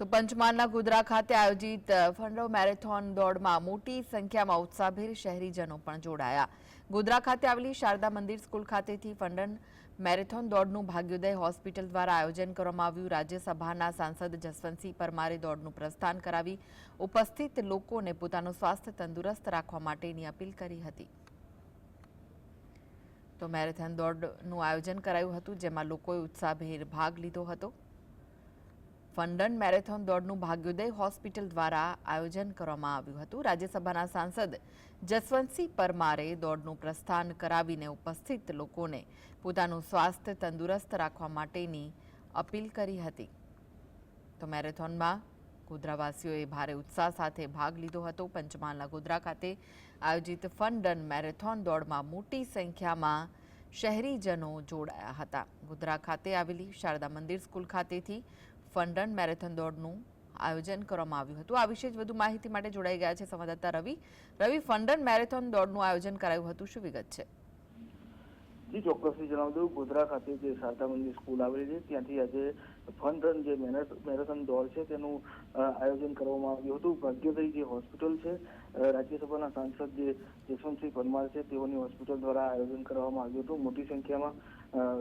તો પંચમહાલના ગોધરા ખાતે આયોજિત ફંડો મેરેથોન દોડમાં મોટી સંખ્યામાં ઉત્સાહભેર શહેરીજનો પણ જોડાયા. ગોધરા ખાતે આવેલી શારદા મંદિર સ્કૂલ ખાતેથી ફંડન મેરેથોન દોડનું ભાગ્યોદય હોસ્પિટલ દ્વારા આયોજન કરવામાં આવ્યું. રાજ્યસભાના સાંસદ જસવંતસિંહ પરમારે દોડનું પ્રસ્થાન કરાવી ઉપસ્થિત લોકોને પોતાનું સ્વાસ્થ્ય તંદુરસ્ત રાખવા માટેની અપીલ કરી હતી. તો મેરેથોન દોડનું આયોજન કરાયું હતું, જેમાં લોકોએ ઉત્સાહભેર ભાગ લીધો હતો. ફંડન મેરેથોન દોડનું ભાગ્યોદય હોસ્પિટલ દ્વારા આયોજન કરવામાં આવ્યું હતું. રાજ્યસભાના સાંસદ જસવંતસિંહ પરમારે દોડનું પ્રસ્થાન કરાવીને ઉપસ્થિત લોકોને પોતાનું સ્વાસ્થ્ય તંદુરસ્ત રાખવા માટેની અપીલ કરી હતી. તો મેરેથોનમાં ગોધરાવાસીઓએ ભારે ઉત્સાહ સાથે ભાગ લીધો હતો. પંચમહાલના ગોધરા ખાતે આયોજિત ફંડન મેરેથોન દોડમાં મોટી સંખ્યામાં શહેરીજનો જોડાયા હતા. ગોધરા ખાતે આવેલી શારદા મંદિર સ્કૂલ ખાતેથી ફંડન મેરેથોન દોડનું આયોજન કરવામાં આવ્યું હતું. આ વિશે જ વધુ માહિતી માટે જોડાઈ ગયા છે સંવાદદાતા રવિ. રવિ, ફંડન મેરેથોન દોડનું આયોજન કરાયું હતું. શું વિગત છે? જી, ચોક્કસથી જણાવી દઉં. ગોધરા ખાતે જે શારદા મંદિર સ્કૂલ આવેલી છે, ત્યાંથી આજે ફન રન જે મેરેથ- મેરેથોન દોડ છે તેનું આયોજન કરવામાં આવ્યું હતું. ભાગ્યોદય જે હોસ્પિટલ છે રાજ્યસભાના સાંસદ જે જસવંતસિંહ પરમાર છે, તેઓની હોસ્પિટલ દ્વારા આયોજન કરવામાં આવ્યું હતું. મોટી સંખ્યામાં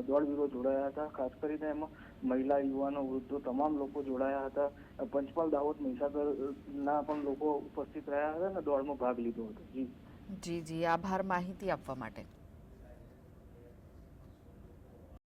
દોડવીરો જોડાયા હતા. ખાસ કરીને એમાં મહિલા, યુવાનો, વૃદ્ધો તમામ લોકો જોડાયા હતા. પંચપાલ દાહોદ મહીસાગરના પણ લોકો ઉપસ્થિત રહ્યા હતા અને દોડમાં ભાગ લીધો હતો. જી. જી જી. આભાર માહિતી આપવા માટે.